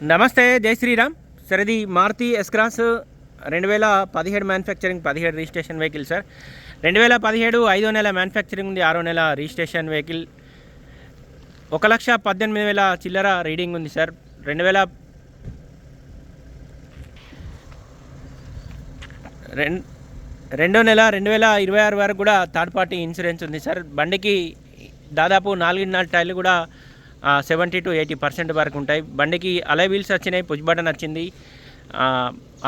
నమస్తే జై శ్రీరామ్. సార్ ఇది మారుతి ఎస్క్రాస్ రెండు వేల పదిహేడు మ్యానుఫ్యాక్చరింగ్ పదిహేడు రిజిస్ట్రేషన్ వెహికల్ సార్ రెండు వేల పదిహేడు ఐదో నెల మ్యానుఫ్యాక్చరింగ్ ఉంది ఆరో నెల రిజిస్ట్రేషన్ వెహికల్ ఒక లక్ష పద్దెనిమిది వేల చిల్లర రీడింగ్ ఉంది సార్ రెండు వేల రెండు రెండో నెల రెండు వేల ఇరవై ఆరు వరకు కూడా థర్డ్ పార్టీ ఇన్సూరెన్స్ ఉంది సార్ బండికి దాదాపు నాలుగున్నర టైర్లు కూడా సెవెంటీ టు ఎయిటీ పర్సెంట్ వరకు ఉంటాయి. బండికి అలై వీల్స్ వచ్చినాయి పుష్ బటన్ వచ్చింది.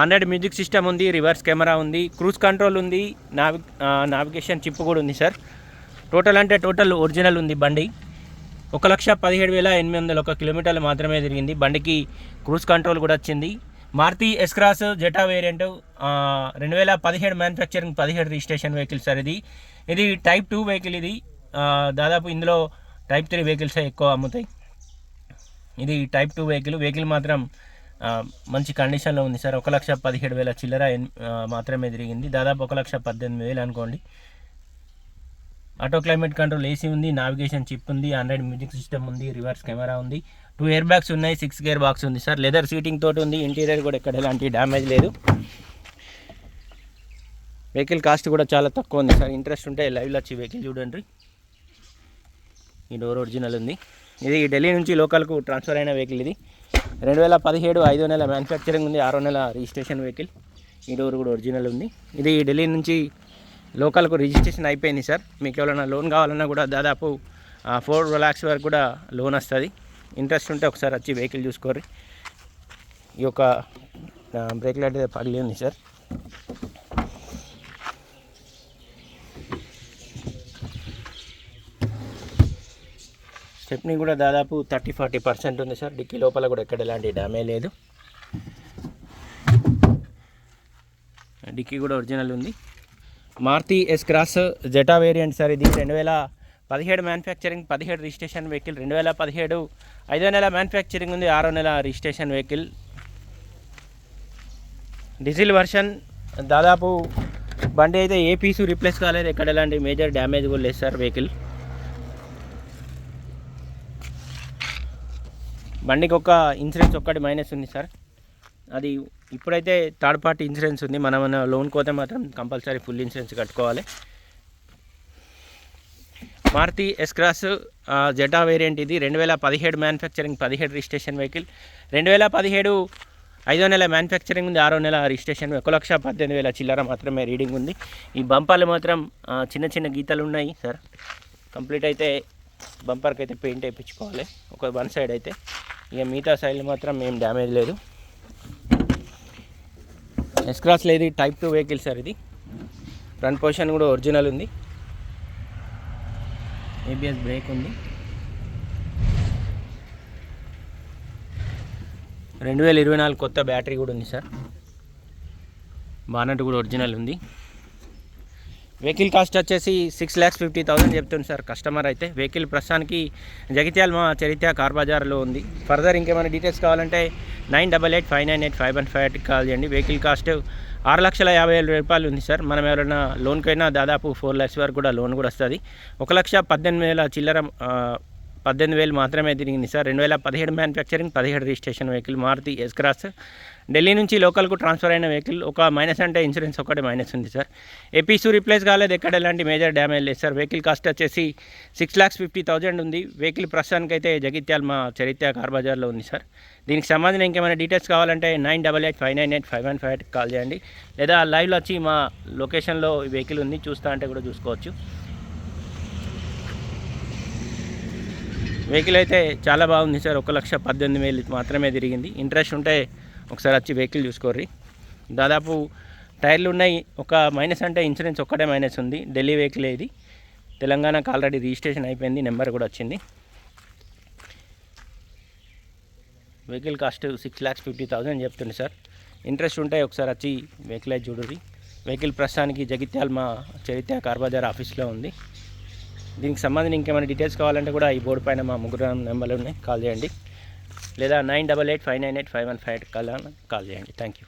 ఆండ్రాయిడ్ మ్యూజిక్ సిస్టమ్ ఉంది రివర్స్ కెమెరా ఉంది క్రూజ్ కంట్రోల్ ఉంది నావి నావిగేషన్ చిప్ కూడా ఉంది సార్. టోటల్ అంటే టోటల్ ఒరిజినల్ ఉంది బండి. ఒక లక్ష పదిహేడు వేల ఎనిమిది వందల ఒక కిలోమీటర్లు మాత్రమే తిరిగింది. బండికి క్రూజ్ కంట్రోల్ కూడా వచ్చింది. మారుతి ఎస్క్రాస్ జెటా వేరియంట్ రెండు వేల పదిహేడు మ్యానుఫ్యాక్చరింగ్ పదిహేడు రిజిస్ట్రేషన్ వెహికల్ సార్ ఇది. ఇది టైప్ టూ వెహికల్ ఇది. దాదాపు ఇందులో టైప్ త్రీ వెహికల్స్ ఎక్కువ అమ్ముతాయి? ఇది టైప్ టూ వెహికల్. వెహికల్ మాత్రం మంచి కండిషన్లో ఉంది సార్. ఒక లక్ష పదిహేడు వేల చిల్లర మాత్రమే తిరిగింది. దాదాపు ఒక లక్ష పద్దెనిమిది వేలు అనుకోండి. ఆటో క్లైమేట్ కంట్రోల్ ఏసీ ఉంది నావిగేషన్ చిప్ ఉంది ఆండ్రాయిడ్ మ్యూజిక్ సిస్టమ్ ఉంది రివర్స్ కెమెరా ఉంది. టూ ఇయర్ బ్యాగ్స్ ఉన్నాయి సిక్స్ గేర్ బాక్స్ ఉంది సార్. లెదర్ సీటింగ్ తోటి ఉంది. ఇంటీరియర్ కూడా ఎక్కడ ఎలాంటి డ్యామేజ్ లేదు. వెహికల్ కాస్ట్ కూడా చాలా తక్కువ ఉంది సార్. ఇంట్రెస్ట్ ఉంటే లైవ్లో వచ్చి వెహికల్ చూడండి. ఈ డోర్ ఒరిజినల్ ఉంది. ఇది ఢిల్లీ నుంచి లోకల్కు ట్రాన్స్ఫర్ అయిన వెహికల్ ఇది. రెండు వేల పదిహేడు ఐదో నెల మ్యానుఫ్యాక్చరింగ్ ఉంది. ఆరో నెల రిజిస్ట్రేషన్ వెహికల్ ఈ డోర్ కూడా ఒరిజినల్ ఉంది. ఇది ఢిల్లీ నుంచి లోకల్కు రిజిస్ట్రేషన్ అయిపోయింది సార్. మీకు ఎవరైనా లోన్ కావాలన్నా కూడా దాదాపు ఫోర్ ల్యాక్స్ వరకు కూడా లోన్ వస్తుంది. ఇంట్రెస్ట్ ఉంటే ఒకసారి వచ్చి వెహికల్ చూసుకోర్రి. ఈ యొక్క బ్రేక్ లైట్ పగిలి ఉంది సార్. స్టెప్ని కూడా దాదాపు థర్టీ ఫార్టీ పర్సెంట్ ఉంది సార్. డిక్కీ లోపల కూడా ఎక్కడ ఎలాంటి డ్యామేజ్ లేదు. డిక్కీ కూడా ఒరిజినల్ ఉంది. Maruti S cross Zeta variant sir ఇది. రెండు వేల పదిహేడు మ్యానుఫ్యాక్చరింగ్ పదిహేడు రిజిస్ట్రేషన్ వెహికల్ రెండు వేల పదిహేడు ఐదో నెల మ్యానుఫ్యాక్చరింగ్ ఉంది ఆరో నెల రిజిస్ట్రేషన్ వెహికల్ డీజిల్ వర్షన్ దాదాపు బండి అయితే ఏ పీసు రీప్లేస్ కాలేదు ఎక్కడ ఎలాంటి మేజర్ డ్యామేజ్ కూడా లేదు సార్ వెహికల్ బండికి ఒక ఇన్సూరెన్స్ ఒక్కటి మైనస్ ఉంది సార్. అది ఇప్పుడైతే థర్డ్ పార్టీ ఇన్సూరెన్స్ ఉంది. మనం లోన్ కోతే మాత్రం కంపల్సరీ ఫుల్ ఇన్సూరెన్స్ కట్టుకోవాలి. మారుతి ఎస్క్రాస్ జెటా వేరియంట్ ఇది. రెండు వేల పదిహేడు మ్యానుఫ్యాక్చరింగ్ పదిహేడు రిజిస్ట్రేషన్ వెహికల్ రెండు వేల పదిహేడు ఐదో నెల మ్యానుఫ్యాక్చరింగ్ ఉంది. ఆరో నెల రిజిస్ట్రేషన్ ఒక లక్ష పద్దెనిమిది వేల చిల్లర మాత్రమే రీడింగ్ ఉంది. ఈ బంపర్లు మాత్రం చిన్న చిన్న గీతలు ఉన్నాయి సార్. కంప్లీట్ అయితే బంపర్కి అయితే పెయింట్ వేయించుకోవాలి. ఒక వన్ సైడ్ అయితే. ఇక మిగతా సైడ్లు మాత్రం ఏం డ్యామేజ్ లేదు. ఎస్క్రాస్ లేదు టైప్ టూ వెహికల్ సార్ ఇది. ఫ్రంట్ పొజిషన్ కూడా ఒరిజినల్ ఉంది. ఏబిఎస్ బ్రేక్ ఉంది. రెండు వేల ఇరవై నాలుగు కొత్త బ్యాటరీ కూడా ఉంది సార్ బానట్ కూడా ఒరిజినల్ ఉంది. వెహికల్ కాస్ట్ వచ్చేసి సిక్స్ ల్యాక్స్ ఫిఫ్టీ థౌసండ్ చెప్తుంది సార్. కస్టమర్ అయితే వెహికల్ ప్రస్తుతానికి జగిత్యాల మా చరిత్ర కార్ బజార్లో ఉంది. ఫర్దర్ ఇంకేమైనా డీటెయిల్స్ కావాలంటే nine double eight five nine eight five one five ఎయిట్కి కాల్ చేయండి. వెహికల్ కాస్ట్ ఆరు లక్షల యాభై వేల రూపాయలు ఉంది సార్. మనం ఎవరైనా లోన్కైనా దాదాపు ఫోర్ ల్యాక్స్ వరకు కూడా లోన్ కూడా వస్తుంది. ఒక లక్ష పద్దెనిమిది వేల చిల్లర పద్దెనిమిది వేలు మాత్రమే తిరిగింది సార్ రెండు వేల పదిహేడు మ్యానుఫ్యాక్చరింగ్ పదిహేడు registration vehicle Maruti S cross Delhi నుంచి లోకల్కు ట్రాన్స్ఫర్ అయిన వెహికల్ ఒక మైనస్ అంటే ఇన్సూరెన్స్ ఒకటి మైనస్ ఉంది సార్. ఏపీసు రీప్లేస్ కాలేదు ఎక్కడ ఎలాంటి మేజర్ డ్యామేజ్ లేదు సార్. వెహికల్ కాస్ట్ వచ్చేసి సిక్స్ ల్యాక్స్ ఫిఫ్టీ థౌజండ్ ఉంది. వెహికల్ ప్రస్తుతానికి అయితే జగిత్యాల మా చరిత్ర కార్ బజార్లో ఉంది సార్. దీనికి సంబంధించిన ఇంకేమైనా డీటెయిల్స్ కావాలంటే nine double eight five nine eight five one five eight call చేయండి. లేదా లైవ్లో వచ్చి మా లొకేషన్లో వెహికల్ ఉంది చూస్తా అంటే కూడా చూసుకోవచ్చు. వెహికల్ అయితే చాలా బాగుంది సార్. ఒక లక్ష పద్దెనిమిది వేలు మాత్రమే తిరిగింది. ఇంట్రెస్ట్ ఉంటే ఒకసారి వచ్చి వెహికల్ చూసుకోర్రి. దాదాపు టైర్లు ఉన్నాయి. ఒక మైనస్ అంటే ఇన్సూరెన్స్ ఒక్కటే మైనస్ ఉంది. ఢిల్లీ వెహికల్ ఇది. తెలంగాణకు ఆల్రెడీ రిజిస్ట్రేషన్ అయిపోయింది. నెంబర్ కూడా వచ్చింది. Vehicle cost six lakhs fifty thousand చెప్తుంది సార్. ఇంట్రెస్ట్ ఉంటే ఒకసారి వచ్చి వెహికల్ అయితే చూడండి వెహికల్ ప్రస్తుతానికి జగిత్యాల మా చరిత్ర కార్ బజార్ ఆఫీస్లో ఉంది. దీనికి సంబంధించి ఇంకేమైనా డీటెయిల్స్ కావాలంటే కూడా ఈ బోర్డు పైన మా ముగ్గురు నెంబర్లు ఉన్నాయి. కాల్ చేయండి. లేదా nine double eight five nine eight five one five call call చేయండి. Thank you